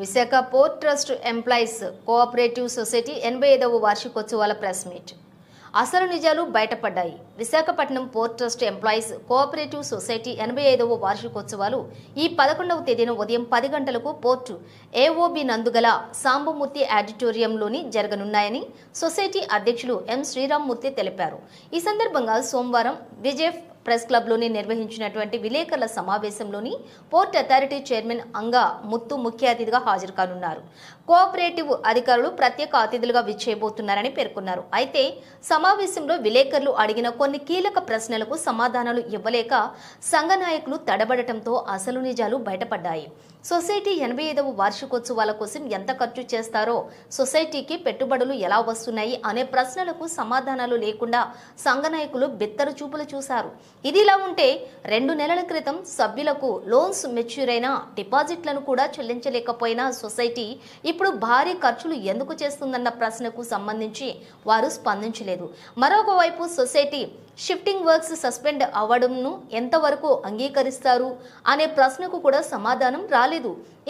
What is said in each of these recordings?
Visakha port trust employees cooperative society ఎనభై ఐదవ వార్షికోత్సవాల ప్రెస్ మీట్. అసలు నిజాలు బయటపడ్డాయి. Visakhapatnam port trust employees cooperative society ఎనభై ఐదవ వార్షికోత్సవాలు ఈ పదకొండవ తేదీన ఉదయం పది గంటలకు పోర్టు ఏఓబి నందుగల సాంబమూర్తి ఆడిటోరియంలోని జరగనున్నాయని సొసైటీ అధ్యక్షులు ఎం శ్రీరామ్మూర్తి తెలిపారు. ఈ సందర్భంగా సోమవారం విజయ్ ప్రెస్ క్లబ్లోని నిర్వహించినటువంటి విలేకరుల సమావేశంలోని port authority chairman Anga Muthu ముఖ్య అతిథిగా హాజరు కానున్నారు. కోఆపరేటివ్ అధికారులు ప్రత్యేక అతిథులుగా విచ్చేయబోతున్నారని పేర్కొన్నారు. అయితే సమావేశంలో విలేకరులు అడిగిన కొన్ని కీలక ప్రశ్నలకు సమాధానాలు ఇవ్వలేక సంఘ నాయకులు తడబడటంతో అసలు నిజాలు బయటపడ్డాయి. సొసైటీ ఎనభై ఐదవ వార్షికోత్సవాల కోసం ఎంత ఖర్చు చేస్తారో సొసైటీకి పెట్టుబడులు ఎలా వస్తున్నాయి అనే ప్రశ్నలకు సమాధానాలు లేకుండా సంఘనాయకులు బిత్తరు చూపులు చూశారు. ఇదిలా ఉంటే రెండు నెలల క్రితం సభ్యులకు లోన్స్ మెచ్యూర్ అయిన డిపాజిట్లను కూడా చెల్లించలేకపోయిన సొసైటీ ఇప్పుడు భారీ ఖర్చులు ఎందుకు చేస్తుందన్న ప్రశ్నకు సంబంధించి వారు స్పందించలేదు. మరొక వైపు సొసైటీ షిఫ్టింగ్ వర్క్స్ సస్పెండ్ అవ్వడంను ఎంతవరకు అంగీకరిస్తారు అనే ప్రశ్నకు కూడా సమాధానం రాలేదు.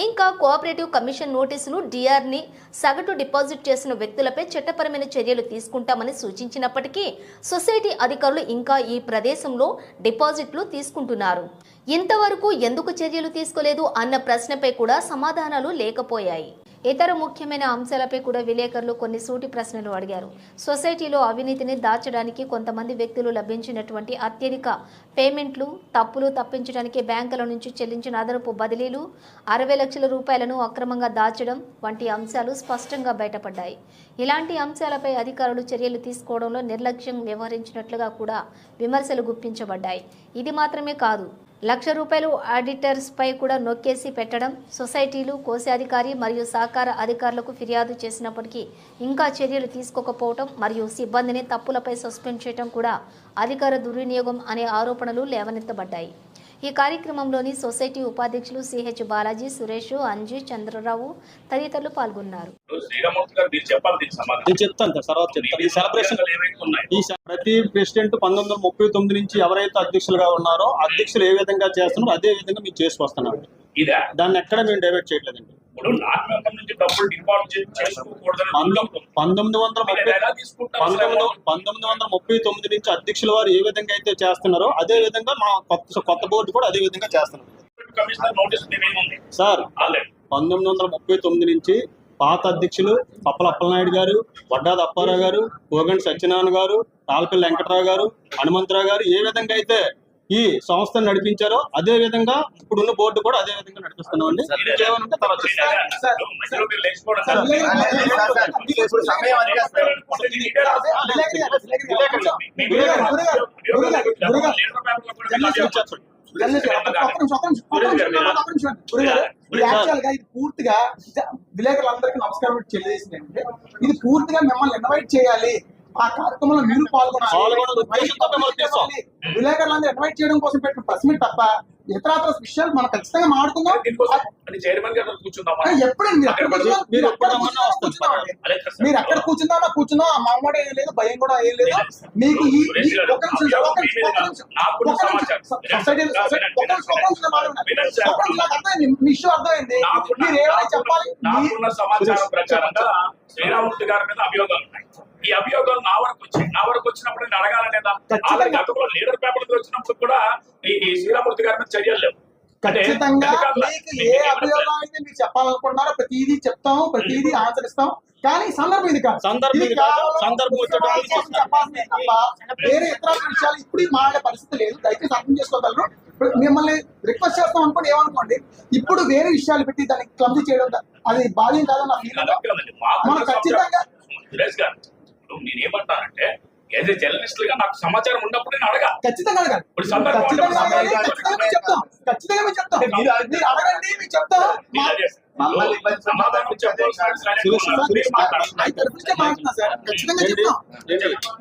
ఇంకా కోఆపరేటివ్ కమిషన్ నోటీసులు డిఆర్ని సగటు డిపాజిట్ చేసిన వ్యక్తులపై చట్టపరమైన చర్యలు తీసుకుంటామని సూచించినప్పటికీ సొసైటీ అధికారులు ఇంకా ఈ ప్రదేశంలో డిపాజిట్లు తీసుకుంటున్నారు. ఇంతవరకు ఎందుకు చర్యలు తీసుకోలేదు అన్న ప్రశ్నపై కూడా సమాధానాలు లేకపోయాయి. ఇతర ముఖ్యమైన అంశాలపై కూడా విలేకరులు కొన్ని సూటి ప్రశ్నలు అడిగారు. సొసైటీలో అవినీతిని దాచడానికి కొంతమంది వ్యక్తులు లభించినటువంటి అత్యధిక పేమెంట్లు తప్పులు తప్పించడానికి బ్యాంకుల నుంచి చెల్లించిన అదనపు బదిలీలు అరవై లక్షల రూపాయలను అక్రమంగా దాచడం వంటి అంశాలు స్పష్టంగా బయటపడ్డాయి. ఇలాంటి అంశాలపై అధికారులు చర్యలు తీసుకోవడంలో నిర్లక్ష్యం వ్యవహరించినట్లుగా కూడా విమర్శలు గుప్పించబడ్డాయి. ఇది మాత్రమే కాదు లక్ష రూపాయలు ఆడిటర్స్పై కూడా నొక్కేసి పెట్టడం సొసైటీలు కోశాధికారి మరియు సహకార అధికారులకు ఫిర్యాదు చేసినప్పటికీ ఇంకా చర్యలు తీసుకోకపోవటం మరియు సిబ్బందిని తప్పులపై సస్పెండ్ చేయడం కూడా అధికార దుర్వినియోగం అనే ఆరోపణలు లేవనెత్తబడ్డాయి. ఈ కార్యక్రమంలోని సొసైటీ ఉపాధ్యక్షులు సిహెచ్ బాలాజీ సురేష్ అంజీ చంద్రరావు తదితరులు పాల్గొన్నారు. ప్రతి ప్రెసిడెంట్ పంతొమ్మిది వందల ముప్పై తొమ్మిది నుంచి ఎవరైతే అధ్యక్షులుగా ఉన్నారో అధ్యక్షులు ఏ విధంగా చేస్తున్నారో అదే విధంగా మేము చేసుకొస్తున్నాం ఇదా? దాన్ని ఎక్కడ మేము డైవర్ట్ చేయట్లేదండి. ఇప్పుడు నాన్ మెంబర్ నుంచి డబ్బులు డిపాజిట్ చేసుకోకూడదని పంతొమ్మిది వందల పంతొమ్మిది వందల ముప్పై తొమ్మిది నుంచి అధ్యక్షుల వారు ఏ విధంగా అయితే చేస్తున్నారో అదే విధంగా మా కొత్త కొత్త బోర్డు కూడా అదే విధంగా చేస్తున్నారు. సార్ పంతొమ్మిది వందల ముప్పై తొమ్మిది నుంచి పాత అధ్యక్షులు పప్పల అప్పలనాయుడు గారు వడ్డాది అప్పారావు గారు కోగంటి సత్యనారాయణ గారు రాలపల్లి వెంకటరావు గారు హనుమంతరావు గారు ఏ విధంగా అయితే ఈ సంస్థను నడిపించారో అదే విధంగా ఇప్పుడున్న బోర్డు కూడా అదే విధంగా నడిపిస్తున్నాం అండి పూర్తిగా విలేకరులందరికీ నమస్కారం తెలియజేసింది అంటే ఇది పూర్తిగా మిమ్మల్ని ఇన్వైట్ చేయాలి ఆ కార్యక్రమంలో మీరు పాల్గొనాలి. విలేకరులందరూ ఇన్వైట్ చేయడం కోసం పెట్టిన ప్రెస్ మీట్ తప్ప ఇతరాతర విషయాలు మనం ఖచ్చితంగా మాట్లాడుకుందాం. కూర్చుందామా? ఆ, ఎప్పుడండి? మీరు ఎక్కడ కూర్చున్నా మీరు ఎక్కడ ఎక్కడ కూర్చున్నా కూర్చున్నా మామూలు ఏం లేదు భయం కూడా ఏం లేదు. మీకు ఈ మీ ఇష్యూ అర్థమైంది. మీరు ఏమైనా చెప్పాలి? శ్రీరామూర్తి గారి మీద అభియోగాలు ఉన్నాయి. ఈ అభియోగాలు నా వరకు వచ్చాయి నా వరకు వచ్చినప్పుడు నేను అడగాల లేదా ఖచ్చితంగా. ఆల్రెడీ గతంలో లీడర్ పేపర్ వచ్చినప్పుడు కూడా ఈ శ్రీరామూర్తి గారి మీద చర్యలు లేవు. ఖచ్చితంగా మీకు ఏ అభియోగం అయితే మీరు చెప్పాలనుకుంటున్నారో ప్రతిదీ చెప్తాము ప్రతిదీ ఆచరిస్తాం కానీ సందర్భం ఇది కాదు. సందర్భం ఇది ఇది కాదు. కేవలం సందర్భం వచ్చేటప్పుడు ఉత్సవాల కోసం చెప్పాల్సిందే తప్ప వేరే ఇతర విషయాలు ఇప్పుడు మాట్లాడే పరిస్థితి లేదు. దయచేసి అర్థం చేసుకోగలరు. ఇప్పుడు మిమ్మల్ని రిక్వెస్ట్ చేస్తాం అనుకోండి ఏమనుకోండి ఇప్పుడు వేరే విషయాలు పెట్టి దాన్ని క్లబ్జీ చేయడం దా- అది భావ్యం కాదని మనం ఖచ్చితంగా గారు ఇప్పుడు నేనేమంటానంటే ఏదో జర్నలిస్ట్గా నాకు సమాచారం ఉన్నప్పుడు నేను అడగా ఖచ్చితంగా అడగాలి. ఇప్పుడు సందర్భం అంటే ఖచ్చితంగా చెప్తాం. మేము చెప్తాం. మీరు- అడగండి మేము చెప్తాం. సమాధానం చెప్పాల్సిన?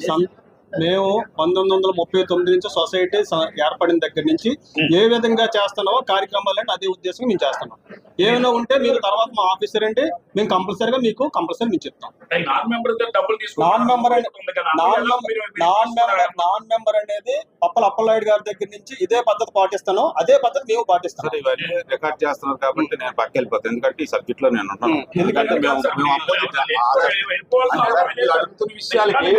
చెప్తాం. మేము పంతొమ్మిది వందల ముప్పై తొమ్మిది నుంచి సొసైటీ ఏర్పడిన దగ్గర నుంచి ఏ విధంగా చేస్తున్నామో కార్యక్రమాలను అదే ఉద్దేశం మేము చేస్తున్నాం. ఏమైనా ఉంటే మీరు తర్వాత మా ఆఫీసర్ అంటే మేము కంపల్సరీగా మీకు కంపల్సరీ మీకు చెప్తాం. Non member. నాన్ మెంబర్ ఉంది కదా. నాన్ మెంబర్ నాన్ అనేది పప్పల అప్పలనాయుడు గారి దగ్గర నుంచి ఇదే పద్ధతి పాటిస్తాను అదే పద్ధతి మేము పాటిస్తాం ఇవన్నీ రికార్డ్ చేస్తున్నారు కాబట్టి నేను పక్క వెళ్ళిపోతాను. ఎందుకంటే ఈ సబ్జెక్ట్లో నేను ఉంటాను. ఎందుకంటే మేము మేము అంటే అడుగుతున్న విషయాలకి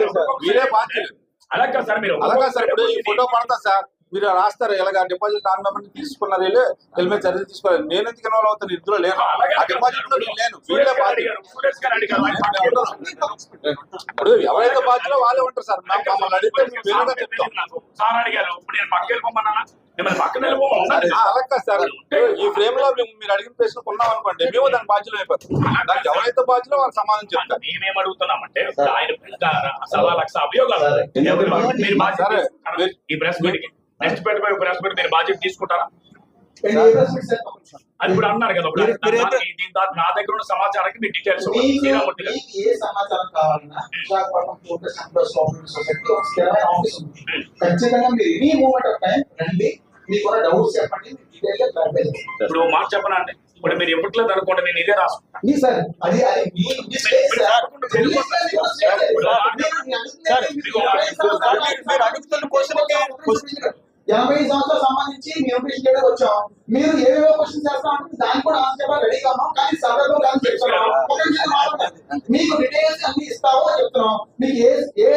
మీరే బాధ్యులు అలా కాదు సార్ మీరు. అలాగా సార్ ఇప్పుడు ఈ ఫోటో పడతా సార్. మీరు రాస్తారు? ఇలాగ డిపాజిట్ ఆన్ మెంబర్ తీసుకున్నారు? వీళ్ళు మీద చర్యలు తీసుకోవాలి. నేను ఎందుకు ఇన్వాల్వ్ అవుతాను ఇందులో లేను. ఆ డిపాజిట్లో నేను లేను. ఇప్పుడు ఎవరైతే బాధ్యులో వాళ్ళే ఉంటారు సార్. మేము మమ్మల్ని అడిగితే మేము వేరుగా చెప్తాం. నాకు సార్ అడిగారు. ఇప్పుడు నేను పక్కన వెళ్ళిపోమన్నా మిమ్మల్ని పక్కన ఆ, అలా సార్ ఈ ఫ్రేమ్లో మేము మీరు అడిగిన ప్రశ్న ఉన్నాం అనుకోండి మేము దాని బాధ్యులు అయిపోతాం. దానికి ఎవరైతే బాధ్యులో వాళ్ళు సమాధానం చెప్తారు. మేమేం అడుగుతున్నామంటే ఆయన పెద్ద సవా లక్ష అభియోగాలు ఎవరు మీరు బాధ్యత సరే. తీసుకుంటారా? ఈ ప్రెస్ మీట్కి నెక్స్ట్ పెట్టబోయే ప్రెస్ మీట్ మీరు బాధ్యత తీసుకుంటారా. అది ఇప్పుడు అన్నారు కదా నా- దీని దగ్గర ఉన్న సమాచారానికి మీ డీటెయిల్స్ ఏ సమాచారం కావాలన్నా విశాఖపట్నం సొసైటీ ఖచ్చితంగా మీరు ఎనీ మూమెంట్ ఆఫ్ టైం రండి. మీకున్న డౌట్స్ చెప్పండి డీటెయిల్ క్లారిఫై ఇప్పుడు మాట చెప్పనండి ఇప్పుడు మీరు ఎప్పట్లేదు అనుకోండి నేను ఇదే రాసుకుంటాను మీ సార్ అది అది మీ మీ స్పేస్ సార్. చెల్లిస్తే మీకు కూడా స్పేస్ లేదు. మీరు మీ అడుగుతున్న సార్, సంవత్సరాలు ఎనభై సంవత్సరాలకు సంబంధించి మేము ప్రశ్న చేయడం వచ్చాం మీరు ఏవేవో క్వశ్చన్ చేస్తామంటే దానికి కూడా ఆన్సర్ చెప్పాలి రెడీగా ఉన్నాం కానీ సందర్భం కానీ చెప్తున్నాం. మీకు డీటెయిల్స్ అన్ని ఇస్తామో చెప్తున్నాం మీకు ఏ ఏ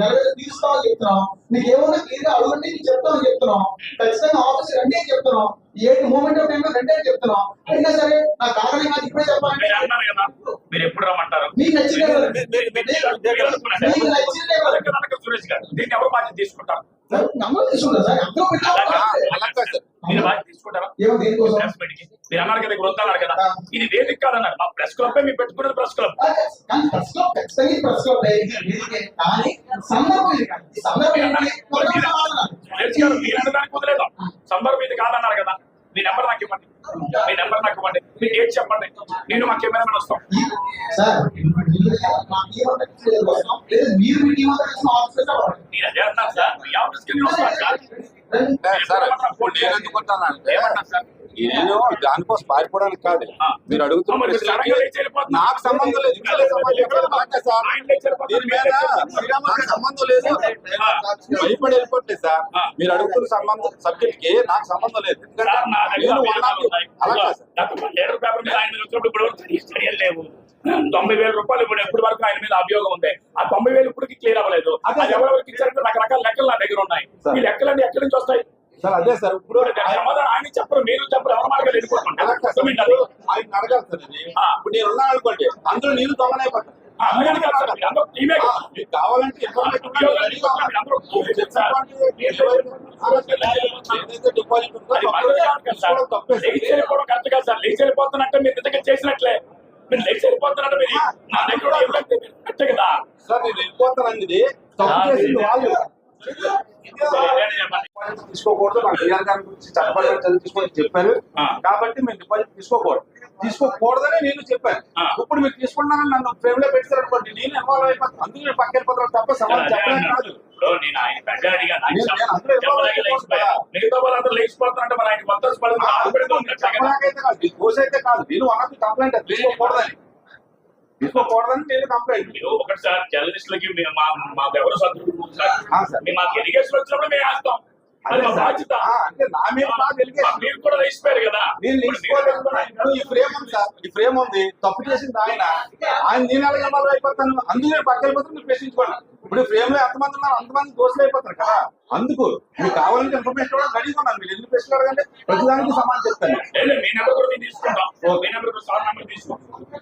నెరవేర్చి తీరుస్తామో చెప్తున్నాం మీకు ఏమన్నా క్లియర్గా అడగండి మీకు చెప్తామని చెప్తున్నాం ఖచ్చితంగా ఆఫీస్ రండి అని చెప్తున్నాం ఏ మూమెంట్ ఆఫ్ టైం లో రండి అని చెప్తున్నాం అయినా సరే నాకు కాదని నాకు ఇప్పుడే చెప్పాలి మీరు కదా ఎప్పుడు రమ్మంటారు మీకు కదా. అనుకున్నారా? మీకు కదా. కదా గారు దీన్ని ఎవరు బాధ్యత తీసుకుంటారు నమ్మకం సార్? పెట్టాలి. మీరు తీసుకుంటారా ప్రెస్ అన్నారు కదా ఇప్పుడు కదా. ఇది వేదిక కాదన్నారు మా ప్రెస్ క్లబ్ మీరు పెట్టుకున్నది ప్రెస్ క్లబ్ ప్రెస్ ఖచ్చితంగా కానీ సందర్భం సందర్భం గారు మీరు అనడానికి కుదరలేదు సందర్భం ఇది కాదన్నారు కదా మీ నెంబర్ నాకు ఇవ్వండి. మీ నెంబర్ నాకు ఇవ్వండి. మీ డేట్ చెప్పండి. నేను మా కెమెరామెన్ వస్తాం. నేను అదే అంటున్నాను సార్. మీ ఆఫీస్కి నేను వస్తాను సార్ సార్ ఇప్పుడు నేను ఎందుకు కొట్టానంటే ఏమన్నా సార్? నేను దానికోసం పారిపోవడానికి కాదు. మీరు అడుగుతున్న మరి ప్రశ్నలకి సడన్గా లేచి వెళ్ళిపోతున్నారు. నాకు సంబంధం లేదు. దీని మీద నాకు సంబంధం లేదు. భయపడి వెళ్ళిపోట్లేదు సార్. మీరు అడుగుతున్న సంబంధం సబ్జెక్ట్కి నాకు సంబంధం లేదు. తొంభై వేల రూపాయలు ఇప్పుడు ఎప్పటి వరకు ఆయన మీద అభియోగం ఉంది? ఆ తొంభై వేలు ఇప్పటికి క్లియర్ అవ్వలేదు. అదే ఎవరెవరికి ఇచ్చారంటే రకరకాల లెక్కలు నా దగ్గర ఉన్నాయి. ఈ లెక్కలన్నీ ఎక్కడి నుంచి వస్తాయి. సార్ అదే సార్ ఇప్పుడు సమాధానం ఆయన చెప్పరు మీరు చెప్పరు ఎవరి సార్. వెళ్ళిపోతుంటారు ఆయన అడగాలి సార్. ఇప్పుడు నేను ఉన్నాను అనుకోండి అందరూ కదా. మీకు కావాలంటే డిపాజిట్ ఉందో అది పద్ధతి కాదు కదా సార్. తీసుకోవడం తప్పే సార్. లేచి వెళ్ళిపోవడం కరెక్ట్ కాదు సార్. లేచి వెళ్ళిపోతున్నట్టే మీరు నిజంగా చేసినట్లే. మీరు లేచి వెళ్ళిపోతున్నట్టు మీరు. నా దగ్గర కదా. సార్ నేను వెళ్ళిపోతానండి. తప్పు చేసింది వాళ్ళు. తీసుకోకూడదు. నాకు డిఆర్ గారి గురించి చట్టపరంగా చదివి తీసుకొని చెప్పారు. కాబట్టి మేము డిపాజిట్ తీసుకోకూడదు. తీసుకోకూడదని నేను చెప్పాను. ఇప్పుడు మీరు తీసుకున్నారని నన్ను ఫ్రేమ్లో పెట్టారు అనుకోండి. నేను ఇన్వాల్వ్ అయిపోతాను. అందుకు నేను పక్కన వెళ్ళిపోతాను తప్ప సమాధానం చెప్పలేదు. కాదు. దోష అయితే కాదు. నేను వన్ ఆఫ్ ది కంప్లైంట్ తీసుకోకూడదని. తీసుకోకూడదని నేను కంప్లైంట్ మీరు ఒకటి సార్ జర్నలిస్టులకి మీ- మా మాకు ఎవరు సార్. ఎలిగేషన్ వచ్చినప్పుడు మేము వేస్తాం. బాధ్యత. అంటే నా మీద నా డెలిగేషన్ మీరు కూడా కదా. నేను లేచిపోలేదు ఇప్పుడు ఈ ఫ్రేమ్ ఉంది సార్. ఈ ఫ్రేమ్ ఉంది. తప్పు చేసింది ఆయన. ఆయన నేను అలాగే ఇన్వాల్వ్ అయిపోతాను? అందుకు నేను పక్కన మీరు ప్రశ్నించుకోండి. ఇప్పుడు ఫ్రేమ్లో ఎంతమంది ఉన్నారు? అంతమంది దోషులు అయిపోతారు కదా. అందుకు మీకు కావాలంటే ఇన్ఫర్మేషన్ కూడా రెడీగా ఉన్నాను మీరు ఎందుకు ప్రశ్నలు అడగండి ప్రతిదానికి సమాధానం చెప్తాను. మీ నెంబర్ కూడా తీసుకుంటాం. మీ నెంబర్ కూడా సార్ నెంబర్ తీసుకుంటాం.